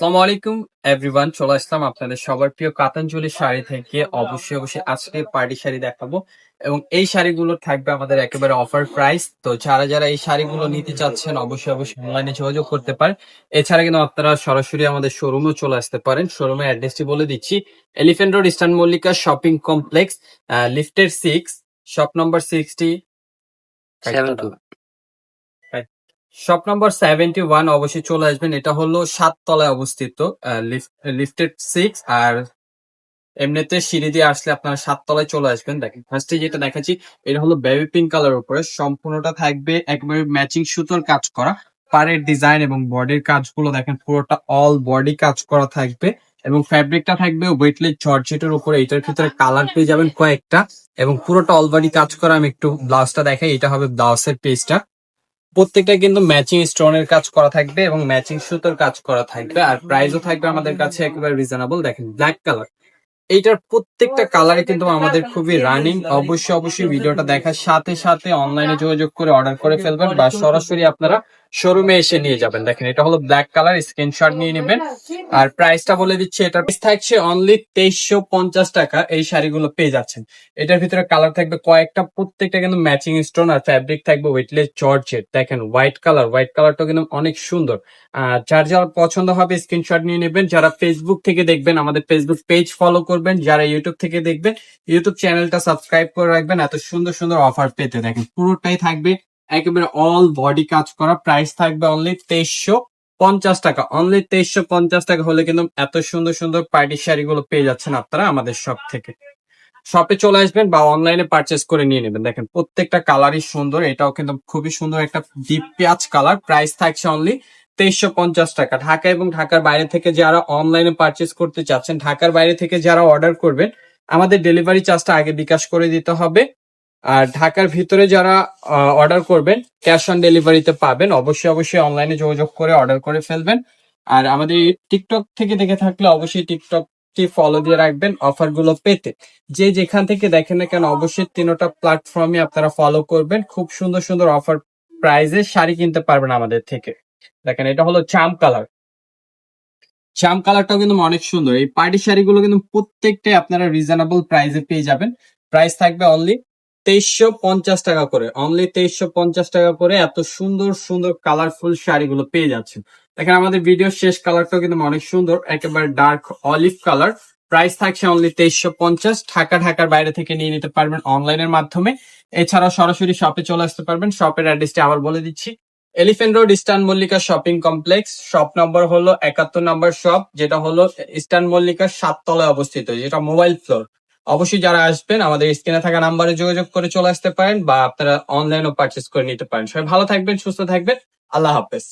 আসসালামু আলাইকুম এভরিওয়ান চলে আসলাম আপনাদের সবার প্রিয় কাতানজলি শাড়ি থেকে। অবশ্যই অবশ্যই আজকে পার্টি শাড়ি দেখাবো। এবং এই শাড়িগুলো থাকবে আমাদের একেবারে অফার প্রাইস তো যারা যারা এই শাড়িগুলো নিতে চাচ্ছেন, অবশ্যই অবশ্যই অনলাইনে যোগাযোগ করতে পারেন। এছাড়া কিন্তু আপনারা সরাসরি আমাদের শোরুমেও চলে আসতে পারেন। শোরুমের অ্যাড্রেসটি বলে দিচ্ছি। Elephant road eastern Mallika shopping complex লিফটের six shop number sixty shop number seventy one অবশ্যই চলে আসবেন। এটা হলো সাত তলায় অবস্থিত লিফটেড সিক্স আর এমনিতে সিঁড়ি দিয়ে আসলে আপনারা সাত তলায় চলে আসবেন। দেখেন ফার্স্টে যেটা দেখাচ্ছি, এটা হলো বেবি পিঙ্ক কালার উপরে। সম্পূর্ণটা থাকবে একবারে ম্যাচিং সুতোর কাজ করা। পাড়ের ডিজাইন এবং বডির কাজগুলো দেখেন, পুরোটা অল বডি কাজ করা থাকবে। এবং ফ্যাব্রিকটা থাকবে ওয়েটলেস জর্জেটের উপরে। এটার ভিতরে কালার পেয়ে যাবেন কয়েকটা। এবং পুরোটা অল বডি কাজ করা, আমি একটু ব্লাউজটা দেখাই। এটা হবে ব্লাউজের পেজটা প্রত্যেকটা কিন্তু ম্যাচিং স্টোনের কাজ করা থাকবে এবং ম্যাচিং সুতোর কাজ করা থাকবে। আর প্রাইসও থাকবে আমাদের কাছে একেবারে রিজনেবল দেখেন ব্ল্যাক কালার এইটার প্রত্যেকটা কালারে কিন্তু আমাদের খুবই রানিং অবশ্যই অবশ্যই ভিডিওটা দেখার সাথে সাথে অনলাইনে যোগাযোগ করে অর্ডার করে ফেলবেন বা সরাসরি আপনারা শোরুমে এসে নিয়ে যাবেন। দেখেন এটা হলো ব্ল্যাক কালার স্ক্রিনশট নিয়ে নেবেন। আর প্রাইসটা বলে দিচ্ছি এটার প্রাইস থাকছে অনলি তেইশশো পঞ্চাশ টাকা। এই শাড়িগুলো পেয়ে যাচ্ছেন। এটার ভিতরে কালার থাকবে কয়েকটা প্রত্যেকটা কিন্তু ম্যাচিং স্টোন আর ফ্যাব্রিক থাকবে ওয়েটলেস জর্জেট দেখেন হোয়াইট কালার হোয়াইট কালারটা কিন্তু অনেক সুন্দর। আহ, যার যার পছন্দ হবে স্ক্রিনশট নিয়ে নেবেন। যারা ফেসবুক থেকে দেখবেন আমাদের ফেসবুক পেজ ফলো করবেন। যারা ইউটিউব থেকে দেখবেন ইউটিউব চ্যানেলটা সাবস্ক্রাইব করে রাখবেন। এত সুন্দর সুন্দর অফার পেতে। দেখেন পুরোটাই থাকবে একেবারে অল বডি কাজ করা প্রাইস থাকবে অনলি তেইশশো পঞ্চাশ টাকা। অনলি তেইশশো পঞ্চাশ টাকা হলে কিন্তু এত সুন্দর সুন্দর পার্টি শাড়িগুলো পেয়ে যাচ্ছেন আপনারা আমাদের শপ থেকে। শপে চলে আসবেন বা অনলাইনে পারচেস করে নিয়ে নেবেন। দেখেন, প্রত্যেকটা কালারই সুন্দর। এটাও কিন্তু খুবই সুন্দর একটা ডিপ পেঁয়াজ কালার প্রাইস থাকছে অনলি তেইশশো পঞ্চাশ টাকা। ঢাকা এবং ঢাকার বাইরে থেকে যারা অনলাইনে পারচেস করতে চাচ্ছেন, ঢাকার বাইরে থেকে যারা অর্ডার করবেন, আমাদের ডেলিভারি চার্জটা আগে বিকাশ করে দিতে হবে। আর ঢাকার ভিতরে যারা অর্ডার করবেন ক্যাশ অন ডেলিভারিতে পাবেন। অবশ্যই অবশ্যই অনলাইনে যোগাযোগ করে অর্ডার করে ফেলবেন। আর আমাদের টিকটক থেকে দেখে থাকলে অবশ্যই টিকটকটি ফলো দিয়ে রাখবেন অফারগুলো পেতে। যে যেখান থেকে দেখেন না কেন, অবশ্যই তিনোটা প্ল্যাটফর্মে আপনারা ফলো করবেন। খুব সুন্দর সুন্দর অফার প্রাইজে শাড়ি কিনতে পারবেন আমাদের থেকে। দেখেন, এটা হলো চাম কালার চাম কালারটাও কিন্তু অনেক সুন্দর। এই পার্টি শাড়িগুলো কিন্তু প্রত্যেকটাই আপনারা রিজনেবল প্রাইসে পেয়ে যাবেন। প্রাইস থাকবে অনলি তেইশশো পঞ্চাশ টাকা করে। অনলি তেইশশো পঞ্চাশ টাকা করে এত সুন্দর সুন্দর কালারফুল শাড়িগুলো পেয়ে যাচ্ছেন। দেখেন আমাদের ভিডিওর শেষ কালারটাও কিন্তু অনেক সুন্দর, একেবারে ডার্ক অলিভ কালার প্রাইস থাকছে অনলি তেইশশো পঞ্চাশ। ঢাকা, ঢাকার বাইরে থেকে নিয়ে নিতে পারবেন অনলাইনের মাধ্যমে। এছাড়াও সরাসরি শপে চলে আসতে পারবেন। শপের অ্যাড্রেসটি আবার বলে দিচ্ছি। Elephant road eastern Mallika shopping complex shop number হলো একাত্তর নম্বর শপ যেটা হলো ইস্টার্ন মল্লিকার সাততলায় অবস্থিত, যেটা মোবাইল ফ্লোর অবশ্যই যারা আসবেন, আমাদের স্ক্রিনে থাকা নাম্বারে যোগাযোগ করে চলে আসতে পারেন বা আপনারা অনলাইনও পারচেস করে নিতে পারেন। সবাই ভালো থাকবেন, সুস্থ থাকবেন। আল্লাহ হাফেজ।